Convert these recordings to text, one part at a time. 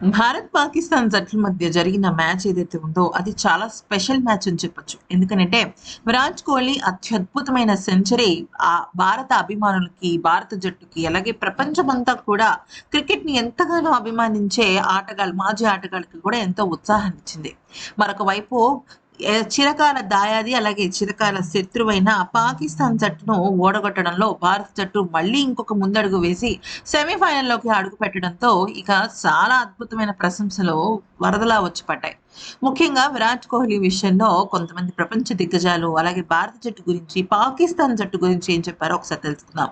భారత్ పాకిస్తాన్ జట్ల మధ్య జరిగిన మ్యాచ్ ఏదైతే ఉందో అది చాలా స్పెషల్ మ్యాచ్ అని చెప్పొచ్చు. ఎందుకంటే విరాట్ కోహ్లీ అత్యద్భుతమైన సెంచరీ ఆ భారత అభిమానులకి భారత జట్టుకి అలాగే ప్రపంచమంతా కూడా క్రికెట్ని ఎంతగానో అభిమానించే ఆటగాళ్ళు మాజీ ఆటగాళ్ళకి కూడా ఎంతో ఉత్సాహాన్ని ఇచ్చింది మరొక వైపు చిరకాల దాయాది అలాగే చిరకాల శత్రువైన పాకిస్తాన్ జట్టును ఓడగొట్టడంలో భారత జట్టు మళ్ళీ ఇంకొక ముందడుగు వేసి సెమీఫైనల్లోకి అడుగు పెట్టడంతో ఇక చాలా అద్భుతమైన ప్రశంసలు వరదలా వచ్చి పడ్డాయి. ముఖ్యంగా విరాట్ కోహ్లీ విషయంలో కొంతమంది ప్రపంచ దిగ్గజాలు అలాగే భారత జట్టు గురించి పాకిస్తాన్ జట్టు గురించి ఏం చెప్పారో ఒకసారి తెలుసుకుందాం.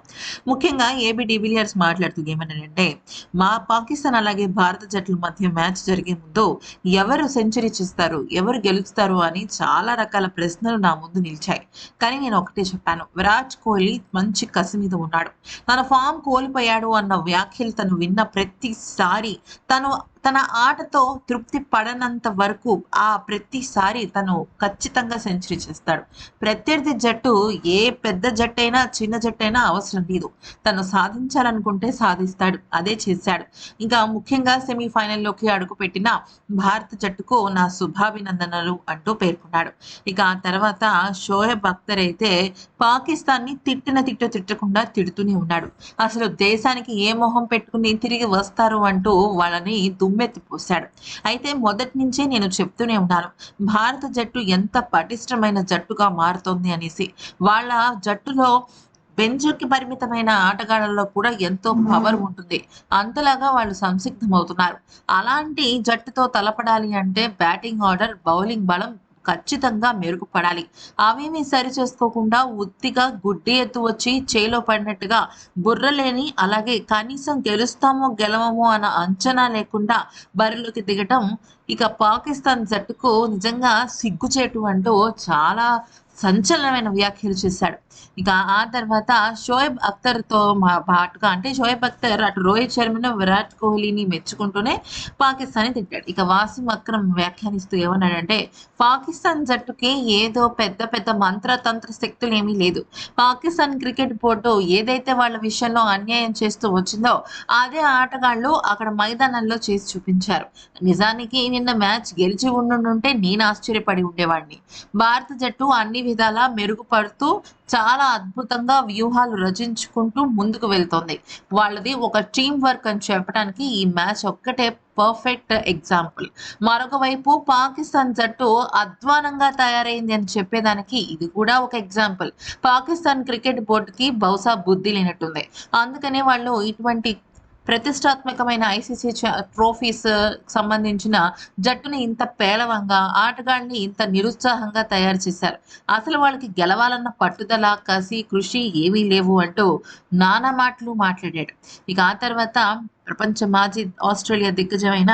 ముఖ్యంగా ఏబి డివిలియర్స్ మాట్లాడుతూ ఏమన్నాడంటే మా పాకిస్తాన్ అలాగే భారత జట్ల మధ్య మ్యాచ్ జరిగే ముందు ఎవరు సెంచరీ చేస్తారు ఎవరు గెలుస్తారు అని చాలా రకాల ప్రశ్నలు నా ముందు నిలిచాయి. కానీ నేను ఒకటే చెప్పాను విరాట్ కోహ్లీ మంచి కసి మీద ఉన్నాడు. తన ఫామ్ కోల్పోయాడు అన్న వ్యాఖ్యలు తను విన్న ప్రతిసారి తను తన ఆటతో తృప్తి పడనంత వరకు ఆ ప్రతిసారి తను ఖచ్చితంగా సెంచరీ చేస్తాడు. ప్రత్యర్థి జట్టు ఏ పెద్ద జట్టు అయినా చిన్న జట్టు అయినా అవసరం లేదు. తను సాధించాలనుకుంటే సాధిస్తాడు. అదే చేశాడు. ఇంకా ముఖ్యంగా సెమీఫైనల్లోకి అడుగుపెట్టిన భారత జట్టుకు నా శుభాభినందనలు అంటూ పేర్కొన్నాడు. ఇక ఆ తర్వాత షోయబ్ అఖ్తర్ అయితే పాకిస్తాన్ని తిట్టిన తిట్ట తిట్టకుండా తిడుతూనే ఉన్నాడు. అసలు దేశానికి ఏ మొహం పెట్టుకుని తిరిగి వస్తారు అంటూ వాళ్ళని దుమ్మెత్తిపోశాడు అయితే మొదటి నుంచే నేను చెప్తూనే ఉన్నాను భారత జట్టు ఎంత పటిష్టమైన జట్టుగా మారుతోంది అనేసి. వాళ్ళ జట్టులో బెంజుకి పరిమితమైన ఆటగాళ్ళలో కూడా ఎంతో పవర్ ఉంటుంది. అంతలాగా వాళ్ళు సంసిగ్ధమవుతున్నారు. అలాంటి జట్టుతో తలపడాలి అంటే బ్యాటింగ్ ఆర్డర్ బౌలింగ్ బలం ఖచ్చితంగా మెరుగుపడాలి. అవేమీ సరి చేసుకోకుండా ఉత్తిగా గుడ్డి ఎత్తు వచ్చి చేలో పడినట్టుగా బుర్రలేని అలాగే కనీసం గెలుస్తామో గెలవమో అన్న అంచనా లేకుండా బరిలోకి దిగటం ఇక పాకిస్తాన్ జట్టుకు నిజంగా సిగ్గుచేటు అంటూ చాలా సంచలనమైన వ్యాఖ్యలు చేశాడు. ఇక ఆ తర్వాత షోయబ్ అఖ్తర్తో తో పాటుగా అంటే షోయబ్ అఖ్తర్ అటు రోహిత్ శర్మను విరాట్ కోహ్లీని మెచ్చుకుంటూనే పాకిస్తాన్ని తిట్టాడు. ఇక వాసిం అక్రమ్ వ్యాఖ్యానిస్తూ ఏమన్నాడంటే పాకిస్తాన్ జట్టుకి ఏదో పెద్ద పెద్ద మంత్రతంత్ర శక్తులు ఏమీ లేదు. పాకిస్తాన్ క్రికెట్ బోర్డు ఏదైతే వాళ్ళ విషయంలో అన్యాయం చేస్తూ వచ్చిందో అదే ఆటగాళ్ళు అక్కడ మైదానంలో చేసి చూపించారు. నిజానికి నిన్న మ్యాచ్ గెలిచి ఉండుంటే నేను ఆశ్చర్యపడి ఉండేవాడిని. భారత జట్టు అన్ని విధాలా మెరుగుపడుతూ చాలా అద్భుతంగా వ్యూహాలు రచించుకుంటూ ముందుకు వెళ్తుంది. వాళ్ళది ఒక టీం వర్క్ అని చెప్పడానికి ఈ మ్యాచ్ ఒక్కటే పర్ఫెక్ట్ ఎగ్జాంపుల్ మరొక వైపు పాకిస్తాన్ జట్టు అధ్వానంగా తయారైంది అని చెప్పేదానికి ఇది కూడా ఒక ఎగ్జాంపుల్ పాకిస్తాన్ క్రికెట్ బోర్డుకి బహుశా బుద్ధి లేనట్టుంది. అందుకనే వాళ్ళు ఇటువంటి ప్రతిష్టాత్మకమైన ఐసీసీ ట్రోఫీస్ సంబంధించిన జట్టుని ఇంత పేలవంగా ఆటగాళ్ళని ఇంత నిరుత్సాహంగా తయారు చేశారు. అసలు వాళ్ళకి గెలవాలన్న పట్టుదల కసి కృషి ఏమీ లేవు అంటూ నానా మాటలు మాట్లాడాడు. ఇక ఆ తర్వాత ప్రపంచ మాజీ ఆస్ట్రేలియా దిగ్గజమైన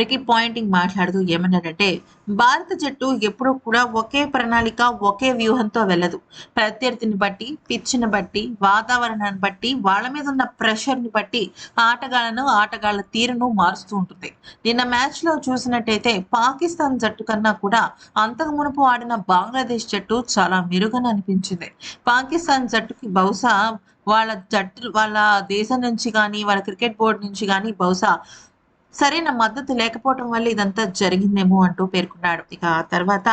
రికీ పాయింటింగ్ మాట్లాడుతూ ఏమన్నాడంటే భారత జట్టు ఎప్పుడూ కూడా ఒకే ప్రణాళిక ఒకే వ్యూహంతో వెళ్ళదు. ప్రత్యర్థిని బట్టి పిచ్చిని బట్టి వాతావరణాన్ని బట్టి వాళ్ళ మీద ఉన్న ప్రెషర్ని బట్టి ఆటగాళ్ళను ఆటగాళ్ళ తీరును మారుస్తూ ఉంటుంది. నిన్న మ్యాచ్లో చూసినట్టయితే పాకిస్తాన్ జట్టు కన్నా కూడా అంతకు మునుపు ఆడిన బంగ్లాదేశ్ జట్టు చాలా మెరుగని అనిపించింది. పాకిస్తాన్ జట్టుకి బహుశా వాళ్ళ జట్టు వాళ్ళ దేశం నుంచి కానీ వాళ్ళ క్రికెట్ బోర్డు నుంచి కానీ బహుశా సరైన మద్దతు లేకపోవడం వల్ల ఇదంతా జరిగిందేమో అంటూ పేర్కొన్నాడు. ఇక తర్వాత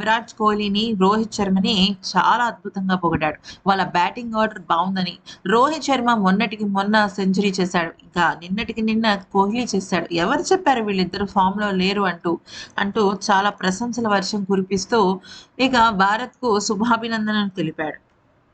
విరాట్ కోహ్లీని రోహిత్ శర్మని చాలా అద్భుతంగా పొగిడాడు. వాళ్ళ బ్యాటింగ్ ఆర్డర్ బాగుందని రోహిత్ శర్మ మొన్నటికి మొన్న సెంచరీ చేశాడు. ఇంకా నిన్నటికి నిన్న కోహ్లీ చేశాడు. ఎవరు చెప్పారు వీళ్ళిద్దరు ఫామ్లో లేరు అంటూ అంటూ చాలా ప్రశంసల వర్షం కురిపిస్తూ ఇక భారత్కు శుభాభినందనలు తెలిపాడు.